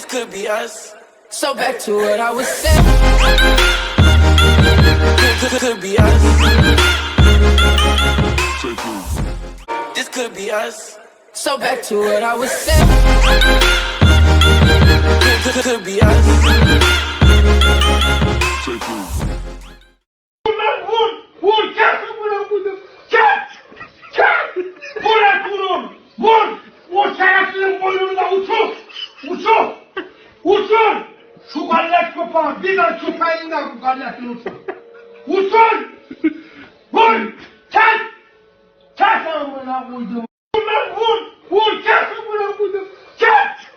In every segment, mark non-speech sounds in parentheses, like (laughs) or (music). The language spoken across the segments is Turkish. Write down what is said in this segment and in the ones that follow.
This could be us. So back to what I was saying. Could, could, could be us. This could be us. So back to what I was saying. Could, could, could be us. Köpeğin de bu galletin uçur! Uçur! Vur! Kes! Kes amına koydum! Vur lan vur! Vur! Kes amına koydum! Kes!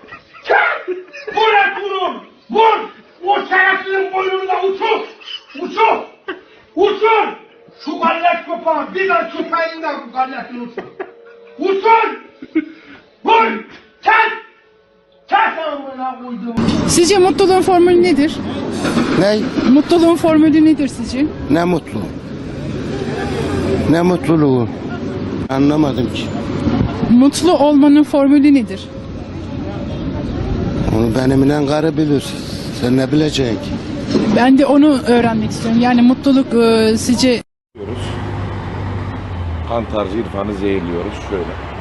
Kes! Vur et vurun! Vur! O şerefsizin boynunda uçur! Uçur! Uçur! Şu gallet köpeğin de bu galletin uçur! Uçur! Vur! Kes! Kes amına koydum! Sizce mutluluğun formülü nedir? Ne? Mutluluğun formülü nedir sizce? Ne mutlu. Ne mutluluğu. Anlamadım ki. Mutlu olmanın formülü nedir? Onu benimle karı bilir. Sen ne bileceksin ki? Ben de onu öğrenmek istiyorum. Yani mutluluk e, sizce. Kan tarzı irfanı zehirliyoruz şöyle. Şöyle.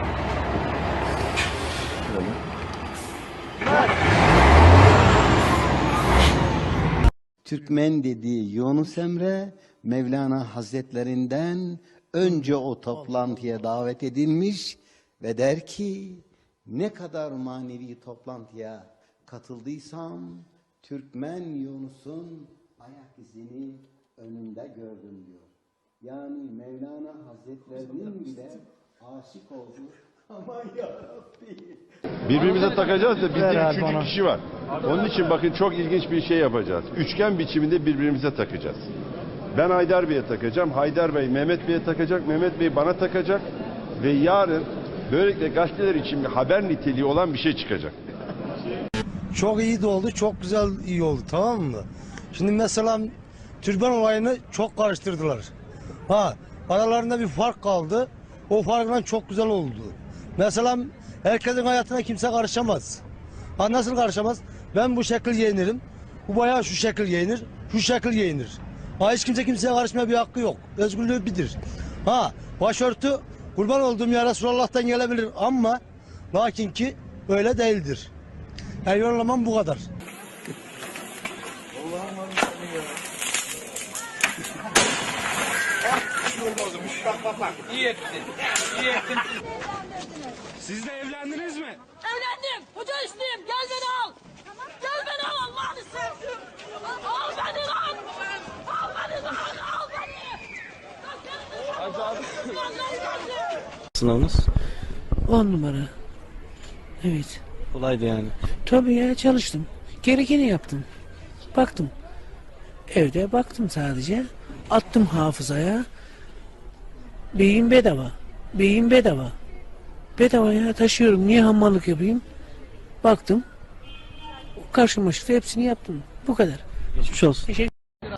Türkmen dediği Yunus Emre Mevlana Hazretlerinden önce o toplantıya davet edilmiş ve der ki ne kadar manevi toplantıya katıldıysam Türkmen Yunus'un ayak izini önümde gördüm diyor. Yani Mevlana Hazretlerinin bile aşık olduğu aman. Birbirimize takacağız da bizde üçüncü kişi var. Onun için bakın çok ilginç bir şey yapacağız. Üçgen biçiminde birbirimize takacağız. Ben Haydar Bey'e takacağım. Haydar Bey Mehmet Bey'e takacak. Mehmet Bey bana takacak. Ve yarın böylelikle gazeteler için bir haber niteliği olan bir şey çıkacak. Çok iyi de oldu, çok güzel iyi oldu tamam mı? Şimdi mesela türban olayını çok karıştırdılar. Ha, aralarında bir fark kaldı. O farkla çok güzel oldu. Mesela herkesin hayatına kimse karışamaz. Ha nasıl karışamaz? Ben bu şekil giyinirim. Bu bayağı şu şekil giyinir, şu şekil giyinir. Ha hiç kimse kimseye karışmaya bir hakkı yok. Özgürlüğü bilir. Ha başörtü kurban olduğum ya Resulullah'tan gelebilir ama lakin ki öyle değildir. Yani yorumlamam bu kadar. Siz de evlendiniz mi? Evlendim. Hoca isteyeyim. Gel beni al. Gel beni al Allah'ını sevdim. Al beni lan. Al beni lan. Al beni. Sınavınız? 10 numara. Evet. Kolaydı yani. Tabii ya çalıştım. Gerekeni yaptım. Baktım. Evde baktım sadece. Attım hafızaya. Beyin bedava. Beyin bedava. Bedava ya taşıyorum. Niye hammallık yapayım? Baktım. Karşıma çıktı hepsini yaptım. Bu kadar. Geçmiş olsun. Teşekkür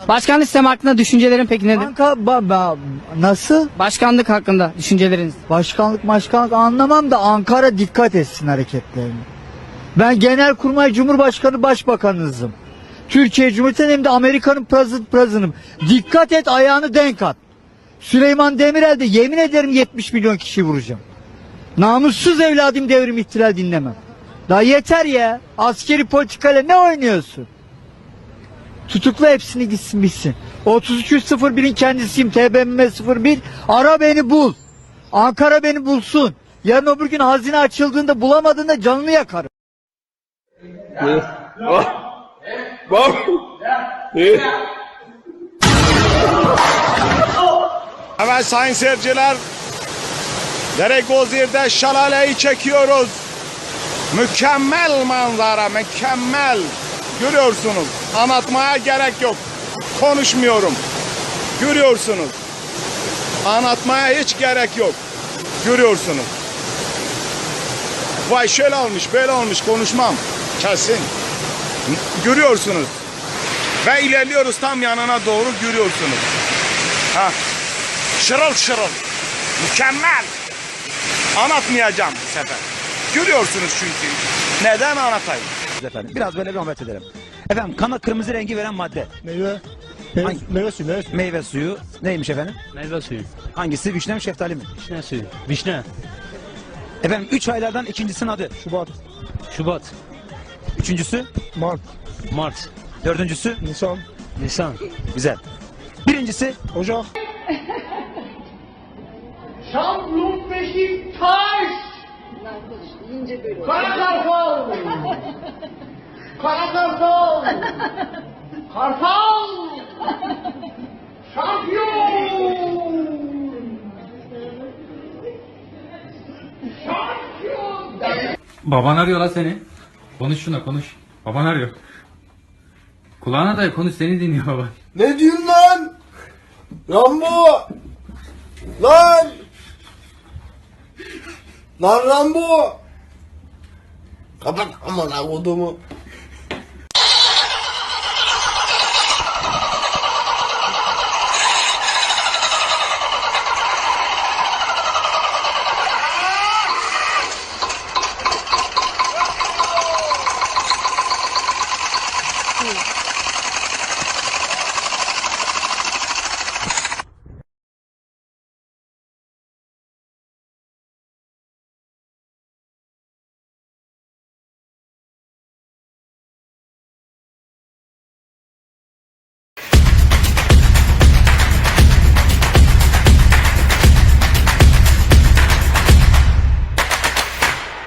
Başkanlık sistemi hakkında düşüncelerin peki nedir? Banka ba- ba- nasıl? Başkanlık hakkında düşünceleriniz. Başkanlık başkanlık anlamam da Ankara dikkat etsin hareketlerine. Ben Genelkurmay Cumhurbaşkanı Başbakanınızım. Türkiye Cumhuriyeti'nin hem de Amerika'nın president president'ım. Dikkat et ayağını denk at. Süleyman Demirel de yemin ederim 70 milyon kişi vuracağım. Namussuz evladım devrim ihtilal dinlemem. Daha yeter ya. Askeri politikayla ne oynuyorsun? Tutukla hepsini gitsin bitsin. 3301'in kendisiyim TBMM 01. Ara beni bul. Ankara beni bulsun. Yarın öbür gün hazine açıldığında bulamadığında canını yakarım. Evet sayın seyirciler. Dere Gozir'de şalaleyi çekiyoruz. Mükemmel manzara, mükemmel. Görüyorsunuz. Anlatmaya gerek yok. Konuşmuyorum. Görüyorsunuz. Anlatmaya hiç gerek yok. Görüyorsunuz. Vay şöyle olmuş, böyle olmuş konuşmam. Kesin. Görüyorsunuz. Ve ilerliyoruz tam yanına doğru görüyorsunuz. Ha. Şırıl şırıl. Mükemmel. Anlatmayacağım bu sefer. Görüyorsunuz çünkü. Neden anlatayım? efendim. Biraz böyle bir muhabbet edelim. Efendim kana kırmızı rengi veren madde. Meyve. Hangi? Meyve suyu, meyve suyu. Meyve suyu. Neymiş efendim? Meyve suyu. Hangisi? Vişne mi şeftali mi? Vişne suyu. Vişne. Efendim 3 aylardan ikincisinin adı. Şubat, Şubat. Üçüncüsü. Mart, Mart. Dördüncüsü. Nisan, Nisan. Güzel. Birincisi. Ocak, (laughs) Şamluk Beşiktaş. Kara Kartal. Kara Kartal. Kartal. Şampiyon. Şampiyon. Baban arıyor la seni. Konuş şuna konuş. Baban arıyor. Kulağına da konuş seni dinliyor baban. Ne diyorsun lan? Rambo! Lan! Lan Rambo! Kapat amına kodumu.